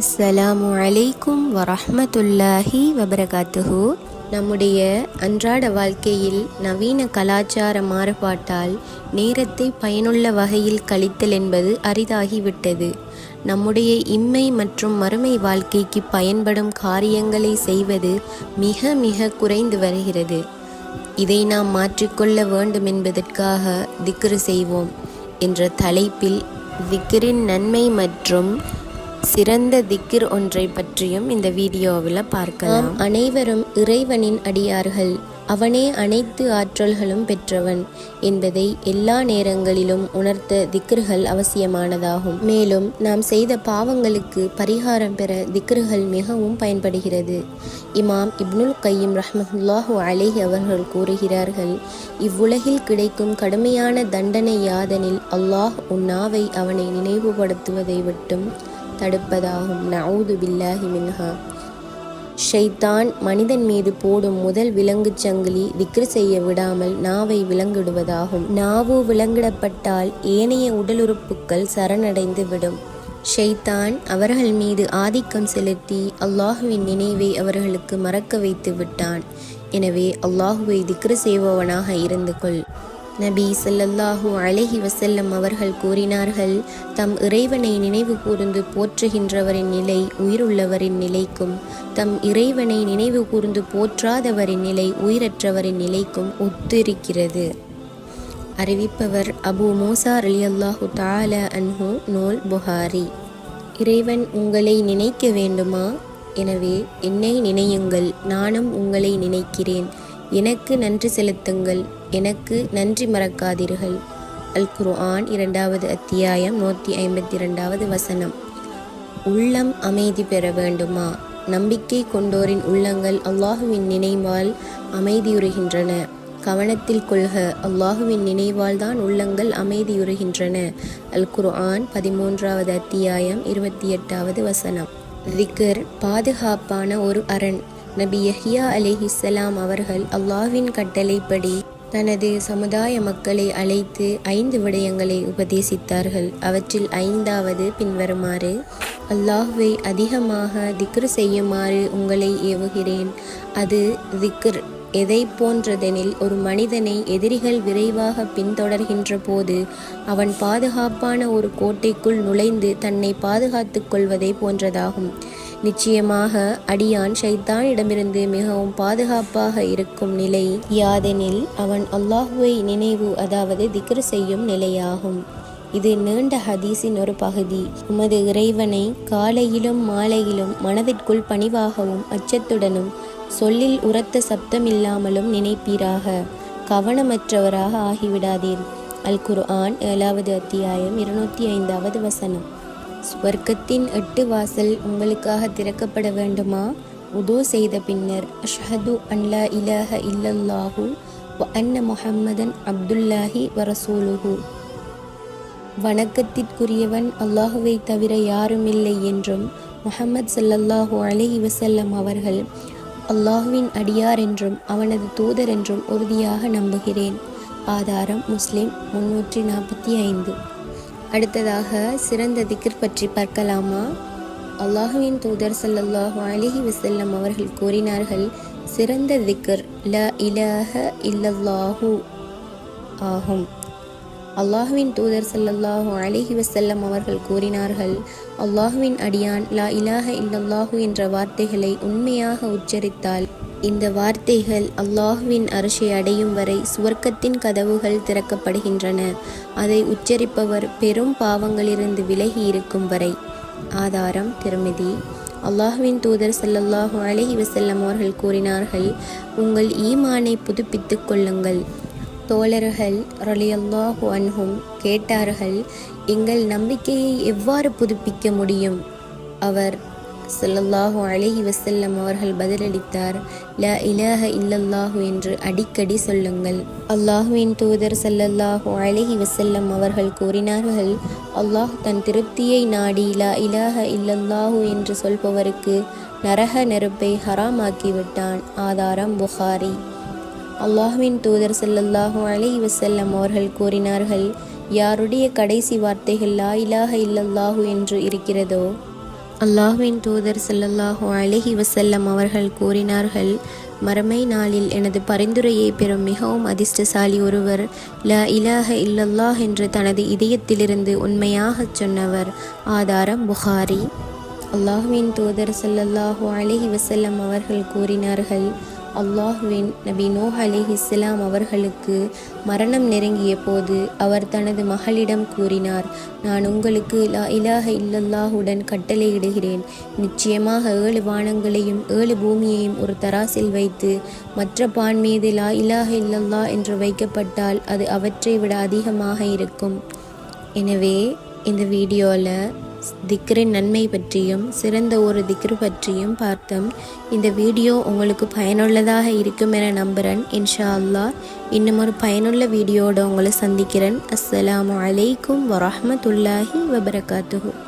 அஸ்ஸலாமு அலைக்கும் வரஹ்மத்துல்லாஹி வபரகாத்துஹு. நம்முடைய அன்றாட வாழ்க்கையில் நவீன கலாச்சார மாறுபாட்டால் நேரத்தை பயனுள்ள வகையில் கழித்தல் என்பது அரிதாகிவிட்டது. நம்முடைய இம்மை மற்றும் மறுமை வாழ்க்கைக்கு பயன்படும் காரியங்களை செய்வது மிக மிக குறைந்து வருகிறது. இதை நாம் மாற்றிக்கொள்ள வேண்டும் என்பதற்காக திக்ரு செய்வோம். என்ற தலைப்பில் திக்ரின் நன்மை மற்றும் சிறந்த திக்கிர் ஒன்றை பற்றியும் இந்த வீடியோவில் பார்க்கலாம். அனைவரும் இறைவனின் அடியார்கள். அவனே அனைத்து ஆற்றல்களும் பெற்றவன் என்பதை எல்லா நேரங்களிலும் உணர்த்த திக்ர்கள் அவசியமானதாகும். மேலும் நாம் செய்த பாவங்களுக்கு பரிகாரம் பெற திக்ர்கள் மிகவும் பயன்படுகிறது. இமாம் இப்னுல் கையீம் ரஹ்மத்துல்லாஹு அலேஹி அவர்கள் கூறுகிறார்கள் இவ்வுலகில் கிடைக்கும் கடுமையான தண்டனை யாதனில் அல்லாஹ் உன்னாவை அவனை நினைவுபடுத்துவதை விட்டும் தடுப்பதாகும். நவுது பில்லாஹி மின்ஹா. ஷைத்தான் மனிதன் மீது போடும் முதல் விலங்குச் சங்கிலி திக்ரு செய்ய விடாமல் நாவை விலங்கிடுவதாகும். நாவு விலங்கிடப்பட்டால் ஏனைய உடலுறுப்புக்கள் சரணடைந்து விடும். ஷைத்தான் அவர்கள் மீது ஆதிக்கம் செலுத்தி அல்லாஹுவின் நினைவை அவர்களுக்கு மறக்க வைத்து விட்டான். எனவே அல்லாஹுவை திக்ரு செய்பவனாக இருந்து கொள். நபி ஸல்லல்லாஹு அழகி வசல்லம் அவர்கள் கூறினார்கள் தம் இறைவனை நினைவு கூர்ந்து போற்றுகின்றவரின் நிலை உயிருள்ளவரின் நிலைக்கும் தம் இறைவனை நினைவு கூர்ந்து போற்றாதவரின் நிலை உயிரற்றவரின் நிலைக்கும் ஒத்திருக்கிறது. அறிவிப்பவர் அபு மூசா அலியல்லாஹு தால அன்ஹு நூல் புகாரி. இறைவன் உங்களை நினைக்க வேண்டுமா? எனவே என்னை நினையுங்கள் நானும் உங்களை நினைக்கிறேன். எனக்கு நன்றி செலுத்துங்கள். எனக்கு நன்றி மறக்காதீர்கள். அல் குர்ஆன் இரண்டாவது அத்தியாயம் நூற்றி ஐம்பத்தி இரண்டாவது வசனம். உள்ளம் அமைதி பெற வேண்டுமா? நம்பிக்கை கொண்டோரின் உள்ளங்கள் அல்லாஹுவின் நினைவால் அமைதியுறுகின்றன. கவனத்தில் கொள்க அல்லாஹுவின் நினைவால் தான் உள்ளங்கள் அமைதியுறுகின்றன. அல் குர்ஆன் பதிமூன்றாவது அத்தியாயம் இருபத்தி எட்டாவது வசனம். திக்கர் பாதுகாப்பான ஒரு அரண். நபி யஹியா அலிஹிஸ்ஸலாம் அவர்கள் அல்லாஹ்வின் கட்டளைப்படி தனது சமுதாய மக்களை அழைத்து ஐந்து விடயங்களை உபதேசித்தார்கள். அவற்றில் ஐந்தாவது பின்வருமாறு அல்லாஹுவை அதிகமாக திக்ரு செய்யுமாறு உங்களை ஏவுகிறேன். அது திக்ர் எதை போன்றதெனில் ஒரு மனிதனை எதிரிகள் விரைவாக பின்தொடர்கின்ற போது அவன் பாதுகாப்பான ஒரு கோட்டைக்குள் நுழைந்து தன்னை பாதுகாத்துக் கொள்வதை போன்றதாகும். நிச்சயமாக அடியான் ஷைத்தானிடமிருந்து மிகவும் பாதுகாப்பாக இருக்கும் நிலை. யாதெனில் அவன் அல்லாஹுவை நினைவு அதாவது திக்ரு செய்யும் நிலையாகும். இது நீண்ட ஹதீஸின் ஒரு பகுதி. உமது இறைவனை காலையிலும் மாலையிலும் மனதிற்குள் பணிவாகவும் அச்சத்துடனும் சொல்லில் உரத்த சப்தமில்லாமலும் நினைப்பீராக. கவனமற்றவராக ஆகிவிடாதீர். அல் குர்ஆன் ஏழாவது அத்தியாயம் இருநூற்றி ஐந்தாவது வசனம். ஸ்வர்க்கத்தின் எட்டு வாசல் உங்களுக்காக திறக்கப்பட வேண்டுமா? உதோ செய்த பின்னர் அஷ்ஹது அன்லா இலஹ இல்லல்லாஹு வ அன்ன முஹம்மதன் அப்துல்லாஹி வரசூலுஹு வணக்கத்திற்குரியவன் அல்லாஹுவை தவிர யாருமில்லை என்றும் முஹம்மது சல்லல்லாஹு அலைஹி வசல்லம் அவர்கள் அல்லாஹுவின் அடியார் என்றும் அவனது தூதர் என்றும் உறுதியாக நம்புகிறேன். ஆதாரம் முஸ்லிம் முன்னூற்றி நாற்பத்தி ஐந்து. அடுத்ததாக சிறந்த திக்ர் பற்றி பார்க்கலாமா? அல்லாஹுவின் தூதர் ஸல்லல்லாஹு அலிஹி வசல்லம் அவர்கள் கூறினார்கள் சிறந்த திக்ர் ல இலஹ இல்லல்லாஹு ஆகும். அல்லாஹுவின் தூதர் ஸல்லல்லாஹு அலைஹி வசல்லம் அவர்கள் கூறினார்கள் அல்லாஹுவின் அடியான் லா இலாஹ இல்லல்லாஹு என்ற வார்த்தைகளை உண்மையாக உச்சரித்தால் இந்த வார்த்தைகள் அல்லாஹுவின் அரசை அடையும் வரை சுவர்க்கத்தின் கதவுகள் திறக்கப்படுகின்றன. அதை உச்சரிப்பவர் பெரும் பாவங்களிலிருந்து விலகி இருக்கும் வரை. ஆதாரம் திருமிதி. அல்லாஹுவின் தூதர் ஸல்லல்லாஹு அழகி வசல்லம் அவர்கள் கூறினார்கள் உங்கள் ஈமானை புதுப்பித்துக் கொள்ளுங்கள். தோழர்கள் ரலியல்லாஹு அன்ஹும் கேட்டார்கள் எங்கள் நம்பிக்கையை எவ்வாறு புதுப்பிக்க முடியும்? அவர் ஸல்லல்லாஹு அலஹி வசல்லம் அவர்கள் பதிலளித்தார் ல இலஹ இல்லல்லாஹு என்று அடிக்கடி சொல்லுங்கள். அல்லாஹுவின் தூதர் சல்லல்லாஹு அலஹி வசல்லம் அவர்கள் கூறினார்கள் அல்லாஹ் தன் திருப்தியை நாடி ல இலஹ இல்லல்லாஹு என்று சொல்பவருக்கு நரக நெருப்பை ஹராமாக்கிவிட்டான். ஆதாரம் புகாரி. அல்லாஹ்வின் தூதர் செல்லல்லாஹு அலைஹி வசல்லம் அவர்கள் கூறினார்கள் யாருடைய கடைசி வார்த்தைகள் லா இலாக இல்லல்லாஹு என்று இருக்கிறதோ? அல்லாஹ்வின் தூதர் செல்லல்லாஹு அலைஹி வசல்லம் அவர்கள் கூறினார்கள் மறுமை நாளில் எனது பரிந்துரையை பெறும் மிகவும் அதிர்ஷ்டசாலி ஒருவர் ல இலாஹ இல்லல்லாஹ் என்று தனது இதயத்திலிருந்து உண்மையாகச் சொன்னவர் ஆதாரம் புகாரி. அல்லாஹ்வின் தூதர் ஸல்லல்லாஹு அலைஹி வசல்லம் அவர்கள் கூறினார்கள் அல்லாஹுவின் நபி நோஹ் அலி இஸ்லாம் அவர்களுக்கு மரணம் நெருங்கிய போது அவர் தனது மகளிடம் கூறினார் நான் உங்களுக்கு லா இலாஹ இல்லல்லாஹுடன் கட்டளையிடுகிறேன். நிச்சயமாக ஏழு வானங்களையும் ஏழு பூமியையும் ஒரு தராசில் வைத்து மற்ற பான் மீது லா இலாஹ இல்லல்லா என்று வைக்கப்பட்டால் அது அவற்றை விட அதிகமாக இருக்கும். எனவே இந்த வீடியோவில் திக்ரின் நன்மை பற்றியும் சிறந்த ஒரு திக்ரு பற்றியும் பார்த்தோம். இந்த வீடியோ உங்களுக்கு பயனுள்ளதாக இருக்கும் என நம்புகிறேன் இன்ஷா அல்லாஹ் இன்னும் ஒரு பயனுள்ள வீடியோட உங்களை சந்திக்கிறேன். அஸ்ஸலாமு அலைக்கும் வரமத்துல்லாஹி வபரகாத்துஹு.